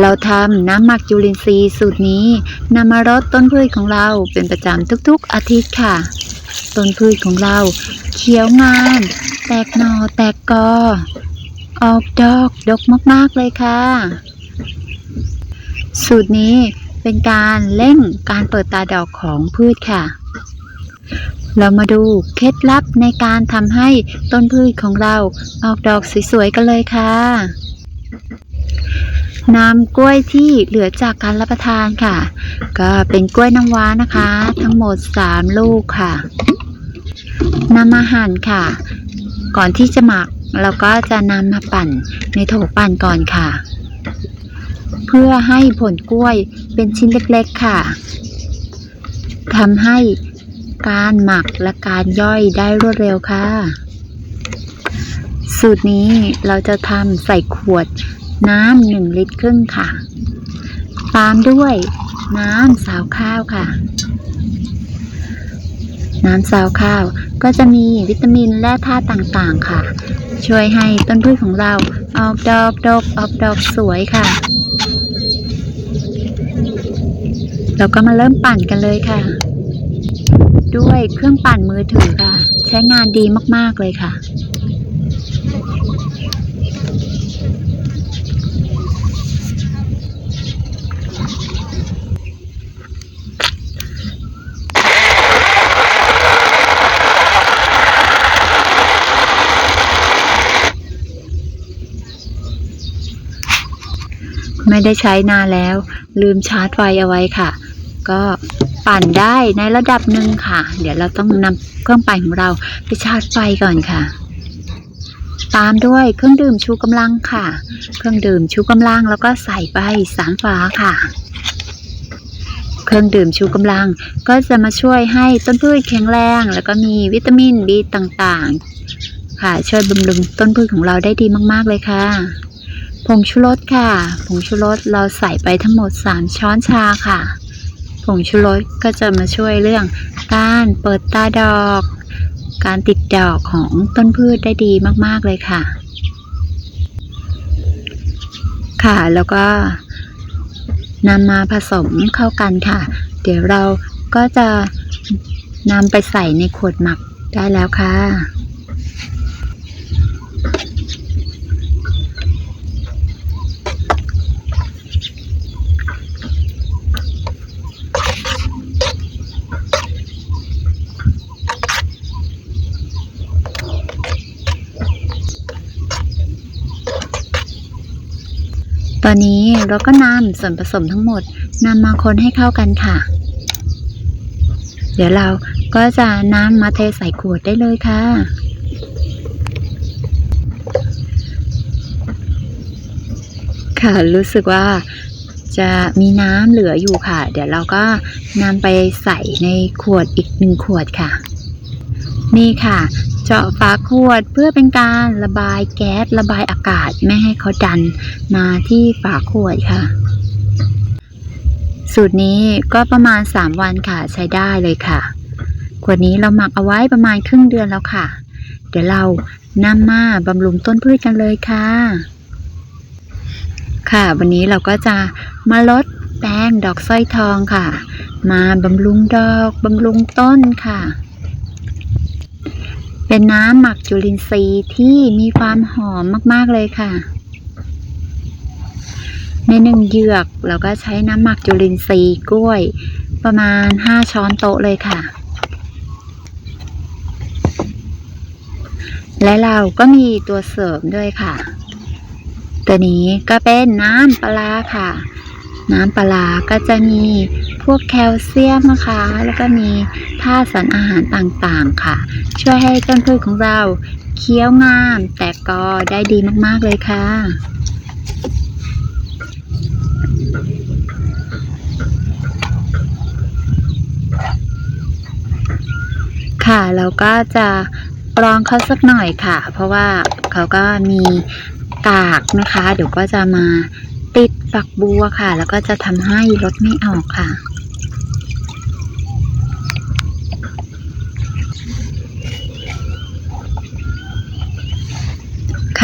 เราทำน้ำหมักจุลินทรีย์สูตรนี้นำมารดต้นพืชของเราเป็นประจำทุกๆอาทิตย์ค่ะ ต้นพืชของเราเขียวงาม แตกหนอแตกกอ ออกดอกดกมากๆเลยค่ะ สูตรนี้เป็นการเร่งการเปิดตาดอกของพืชค่ะ เรามาดูเคล็ดลับในการทำให้ต้นพืชของเราออกดอกสวยๆกันเลยค่ะ น้ำกล้วยที่เหลือจากการรับประทานค่ะ ก็เป็นกล้วยน้ำว้านะคะ ทั้งหมด 3 ลูกค่ะนำมาหั่นค่ะ ก่อนที่จะหมักเราก็จะนำมาปั่นในโถปั่นก่อนค่ะ เพื่อให้ผลกล้วยเป็นชิ้นเล็กๆค่ะทำให้การหมักและการย่อยได้รวดเร็วค่ะ สูตรนี้เราจะทำใส่ขวด น้ำหนึ่งลิตรครึ่งค่ะ ตามด้วยน้ำสาวข้าวค่ะ น้ำสาวข้าวก็จะมีวิตามินและธาตุต่างๆค่ะ ช่วยให้ต้นพืชของเราออกดอกดกออกดอกสวยค่ะ เราก็มาเริ่มปั่นกันเลยค่ะ ด้วยเครื่องปั่นมือถือค่ะ ใช้งานดีมากๆเลยค่ะ ไม่ได้ใช้นานแล้ว ลืมชาร์จไฟเอาไว้ค่ะ ก็ปั่นได้ในระดับหนึ่งค่ะ เดี๋ยวเราต้องนำเครื่องปั่นของเราไปชาร์จไฟก่อนค่ะ ตามด้วยเครื่องดื่มชูกำลังค่ะ เครื่องดื่มชูกำลังแล้วก็ใส่ไปสามฝาค่ะเครื่องดื่มชูกำลังก็จะมาช่วยให้ต้นพืชแข็งแรง แล้วก็มีวิตามินบีต่างๆ ค่ะช่วยบำรุงต้นพืชของเราได้ดีมาก ๆ เลยค่ะ ผงชูรสค่ะ ผงชูรสเราใส่ไปทั้งหมด 3 ช้อนชาค่ะ ผงชูรสก็จะมาช่วยเรื่องการเปิดตาดอก การติดดอกของต้นพืชได้ดีมากๆเลยค่ะ ค่ะแล้วก็นำมาผสมเข้ากันค่ะ เดี๋ยวเราก็จะนำไปใส่ในขวดหมักได้แล้วค่ะ ตอนนี้เราก็นำส่วนผสมทั้งหมดนำมาคนให้เข้ากันค่ะ เดี๋ยวเราก็จะนำมาเทใส่ขวดได้เลยค่ะ ค่ะรู้สึกว่าจะมีน้ำเหลืออยู่ค่ะ เดี๋ยวเราก็นำไปใส่ในขวดอีกหนึ่งขวดค่ะ นี่ค่ะ เจาะฝาขวดเพื่อเป็นการระบายแก๊สระบายอากาศไม่ให้เขาดันมาที่ฝาขวดค่ะ สูตรนี้ก็ประมาณ 3 วันค่ะใช้ได้เลยค่ะ ขวดนี้เราหมักเอาไว้ประมาณครึ่งเดือนแล้วค่ะ เดี๋ยวเรานำมาบำรุงต้นพืชกันเลยค่ะ ค่ะวันนี้เราก็จะมาลดแป้งดอกสร้อยทองค่ะ มาบำรุงดอกบำรุงต้นค่ะ เป็นน้ำหมักจุลินทรีย์ที่มีความหอมมากๆเลยค่ะ ในหนึ่งเหยือกเราก็ใช้น้ำหมักจุลินทรีย์กล้วย ประมาณ 5 ช้อนโต๊ะเลยค่ะ และเราก็มีตัวเสริมด้วยค่ะ ตัวนี้ก็เป็นน้ำปลาค่ะ น้ำปลาก็จะมี พวกแคลเซียมนะคะ แล้วก็มีธาตุสารอาหารต่างๆค่ะ ช่วยให้ต้นพืชของเราเคี้ยวงามแต่ก็ได้ดีมากๆเลยค่ะค่ะเราก็จะกรองเขาสักหน่อยค่ะ เพราะว่าเขาก็มีกากนะคะ เดี๋ยวก็จะมาติดฝักบัวค่ะ แล้วก็จะทำให้รสไม่ออกค่ะ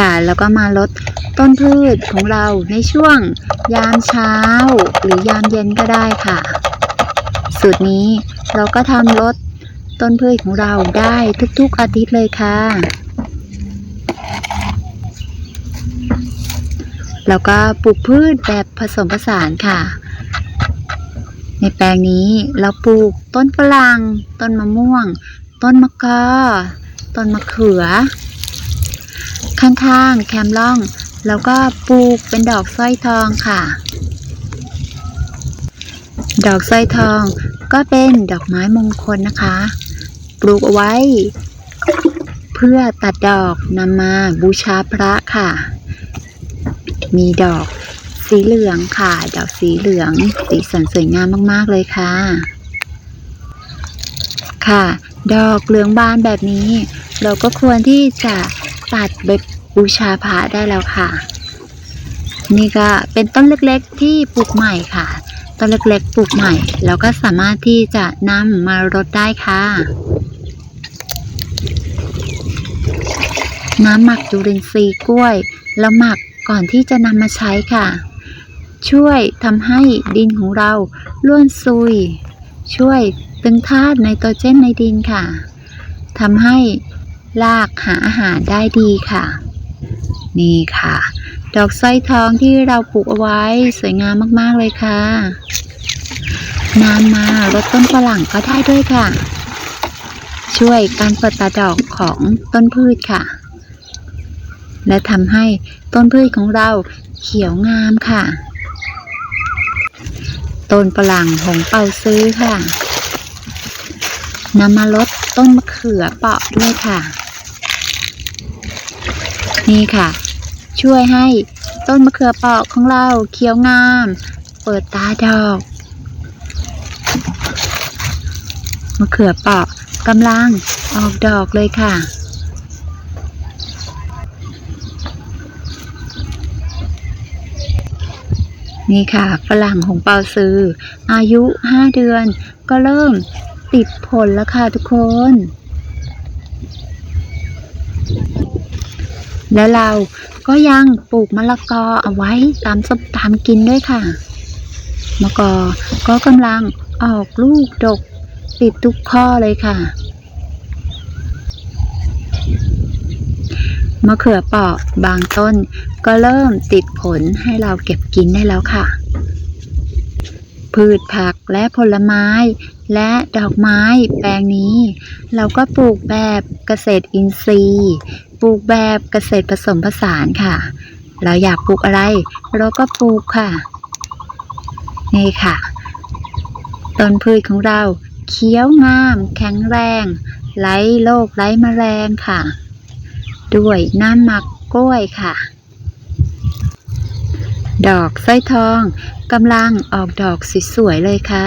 ค่ะ แล้วก็มาลดต้นพืชของเราในช่วงยามเช้า หรือยามเย็นก็ได้ค่ะ สูตรนี้เราก็ทำลดต้นพืชของเราได้ทุกๆอาทิตย์เลยค่ะ แล้วก็ปลูกพืชแบบผสมผสานค่ะ ในแปลงนี้เราปลูกต้นฝรั่งต้นมะม่วง ต้นมะกอต้นมะเขือ ข้างๆ แคมล่อง แล้วก็ปลูกเป็นดอกสร้อยทองค่ะ ดอกสร้อยทองก็เป็นดอกไม้มงคลนะคะ ปลูกเอาไว้ เพื่อตัดดอกนำมาบูชาพระค่ะ มีดอกสีเหลืองค่ะ ดอกสีเหลืองสีสันสวยงามมากๆเลยค่ะ ค่ะ ดอกเหลืองบานแบบนี้ เราก็ควรที่จะ ตัดไปบูชาพระได้แล้วค่ะ นี่ก็เป็นต้นเล็กๆที่ปลูกใหม่ค่ะ ต้นเล็กๆปลูกใหม่เราก็สามารถที่จะนำมารดได้ค่ะ น้ำหมักจุลินทรีย์กล้วยเราหมักก่อนที่จะนำมาใช้ค่ะ ช่วยทำให้ดินของเราร่วนซุย ช่วยตึงธาตุไนโตรเจนในดินค่ะทำให้ รากหาอาหารได้ดีค่ะ นี่ค่ะ ดอกสร้อยทองที่เราปลูกเอาไว้สวยงามมากๆเลยค่ะนำมารดต้นฝรั่งก็ได้ด้วยค่ะ ช่วยการเปิดตาดอกของต้นพืชค่ะ และทำให้ต้นพืชของเราเขียวงามค่ะ ต้นฝรั่งหงเป่าซื้อค่ะ นำมาลดต้นมะเขือเปราะด้วยค่ะ นี่ค่ะ ช่วยให้ต้นมะเขือเปราะของเราเขียวงาม เปิดตาดอกมะเขือเปราะกำลังออกดอกเลยค่ะ นี่ค่ะฝรั่งของเปาซืออายุ 5 เดือนก็เริ่ม ติดผลแล้วค่ะทุกคน และเราก็ยังปลูกมะละกอเอาไว้ตามส้มตามกินด้วยค่ะมะกอก็กำลังออกลูกดกติดทุกข้อเลยค่ะมะเขือเปราะบางต้นก็เริ่มติดผลให้เราเก็บกินได้แล้วค่ะ พืชผักและผลไม้ และดอกไม้แปลงนี้ เราก็ปลูกแบบเกษตรอินทรีย์ ปลูกแบบเกษตรผสมผสานค่ะ เราอยากปลูกอะไร เราก็ปลูกค่ะ นี่ค่ะ ต้นพืชของเราเขียวงาม แข็งแรง ไร้โรคไร้แมลงค่ะ ด้วยน้ำหมักกล้วยค่ะ ดอกสร้อยทองกำลังออกดอกสวยๆเลยค่ะ